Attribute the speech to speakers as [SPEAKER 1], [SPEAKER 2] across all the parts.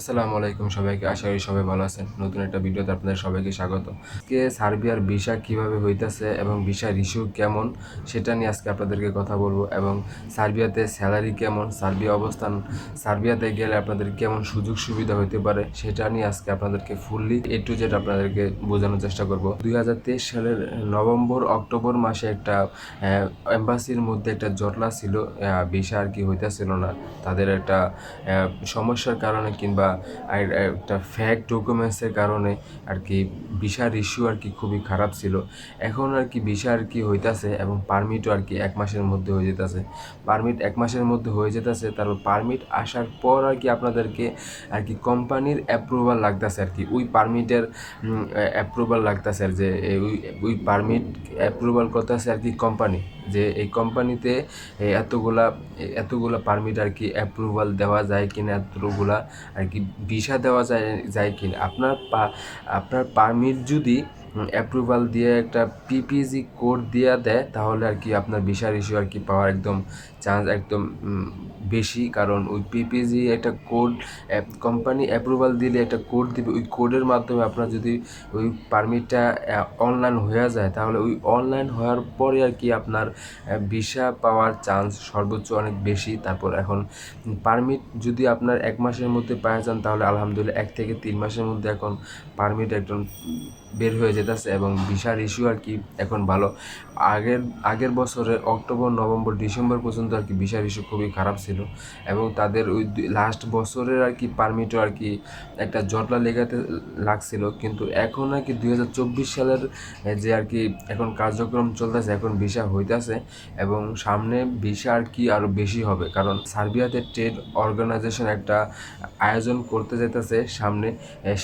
[SPEAKER 1] আসসালামু আলাইকুম সবাইকে, আশা করি সবাই ভালো আছেন। নতুন একটা ভিডিওতে আপনাদের সবাইকে স্বাগত। আজকে সার্বিয়ার ভিসা কীভাবে হইতাছে এবং ভিসার ইস্যু কেমন, সেটা নিয়ে আজকে আপনাদেরকে কথা বলব এবং সার্বিয়াতে স্যালারি কেমন, সার্বিয়া অবস্থান, সার্বিয়াতে গেলে আপনাদের কেমন সুযোগ সুবিধা হতে পারে, সেটা নিয়ে আজকে আপনাদেরকে ফুললি এ টু জেড আপনাদেরকে বোঝানোর চেষ্টা করব। দুই হাজার তেইশ সালের নভেম্বর, অক্টোবর মাসে একটা এম্বাসির মধ্যে একটা জটলা ছিল ভিসা আর কি হইতেছিল না। তাদের একটা সমস্যার কারণে কিংবা আর একটা ফ্যাক ডকুমেন্টসের কারণে আর কি ভিসার ইস্যু আর কি খুবই খারাপ ছিল এখন আর কি ভিসা আর কি হইতাছে এবং পারমিটও আর কি এক মাসের মধ্যে হয়ে যেতেছে পারমিট এক মাসের মধ্যে হয়ে যেতেছে তারপর পারমিট আসার পর আর কি আপনাদেরকে আর কি কোম্পানির অ্যাপ্রুভাল লাগতেছে আর কি ওই পারমিটের অ্যাপ্রুভাল লাগতেছে আর যে ওই- ওই পারমিট অ্যাপ্রুভাল করতেছে আর কি কোম্পানি যে এই কোম্পানিতে এতগুলা এতগুলা পারমিট আর কি অ্যাপ্রুভাল দেওয়া যায় কিনা এতগুলা আর কি ভিসা দেওয়া যায় যায় কিনা? আপনার পা- আপনার পারমিট যদি অ্যাপ্রুভাল দিয়ে একটা পিপিজি কোড দিয়ে দেয়, তাহলে আর কি আপনার ভিসার ইস্যু আর কি পাওয়ার একদম চান্স একদম বেশি। কারণ ওই পিপিজি একটা কোড কোম্পানি অ্যাপ্রুভাল দিলে একটা কোড দিবে, ওই কোডের মাধ্যমে আপনার যদি ওই পারমিটটা অনলাইন হয়ে যায়, তাহলে ওই অনলাইন হওয়ার পরে আর কি আপনার ভিসা পাওয়ার চান্স সর্বোচ্চ অনেক বেশি। তারপর এখন পারমিট যদি আপনার এক মাসের মধ্যে পাওয়া যান, তাহলে আলহামদুলিল্লাহ এক থেকে তিন মাসের মধ্যে এখন পারমিট একদম বের হয়ে যেতেছে এবং ভিসার ইস্যু আর কি এখন ভালো। আগের আগের বছরে অক্টোবর, নভেম্বর, ডিসেম্বর পর্যন্ত আর কি ভিসার ইস্যু খুবই খারাপ ছিল এবং তাদের ওই লাস্ট বছরের আর কি পারমিটও আর কি একটা জটলা লেগাতে লাগছিল। কিন্তু এখন আর কি দুই হাজার চব্বিশ সালের যে আর কি এখন কার্যক্রম চলতেছে, এখন ভিসা হইতাছে এবং সামনে ভিসা আর কি আরও বেশি হবে। কারণ সার্বিয়াতে ট্রেড অর্গানাইজেশন একটা আয়োজন করতে যাইতেছে সামনে।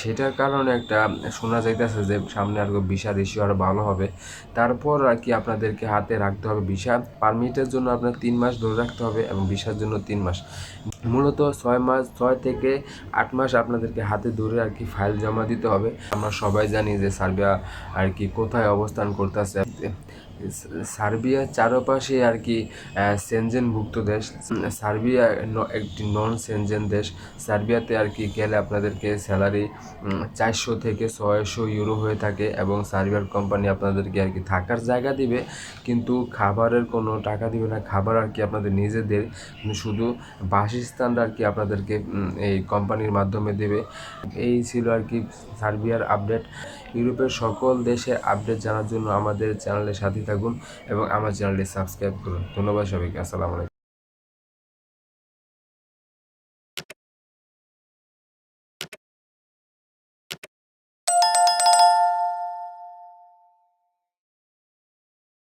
[SPEAKER 1] সেটার কারণে একটা শোনা যাইতেছে যে সামনে আর ভিসা ইস্যু আরও ভালো হবে। তারপর আর কি আপনাদেরকে হাতে রাখতে হবে। ভিসা পারমিটের জন্য আপনার তিন মাস ধরে রাখতে হবে এবং ভিসার জন্য তিন মাস। মূলত ছয় মাস, ছয় থেকে আট মাস আপনাদেরকে হাতে ধরে আর কি ফাইল জমা দিতে হবে। আমরা সবাই জানি যে সার্বিয়া আর কি কোথায় অবস্থান করতেছে। সার্বিয়ার চারপাশে আর কি সেনজেনভুক্ত দেশ। সার্বিয়া একটি নন সেনজেন দেশ। সার্বিয়াতে আর কি গেলে আপনাদেরকে স্যালারি চারশো থেকে ছয়শো ইউরো হয়ে থাকে এবং সার্বিয়ার কোম্পানি আপনাদেরকে আর কি থাকার জায়গা দিবে। কিন্তু খাবারের কোনো টাকা দিবে না। খাবার আর কি আপনাদের নিজেদের। শুধু শুধু বাসস্থানটা আর কি আপনাদেরকে এই কোম্পানির মাধ্যমে দেবে? এই ছিল আর কি সার্বিয়ার আপডেট ইউরোপের সকল দেশে আপডেট জানার জন্য আমাদের চ্যানেলের সাথে থাকুন এবং আমার চ্যানেলটি সাবস্ক্রাইব করুন। ধন্যবাদ সবাইকে। আসসালামু আলাইকুম।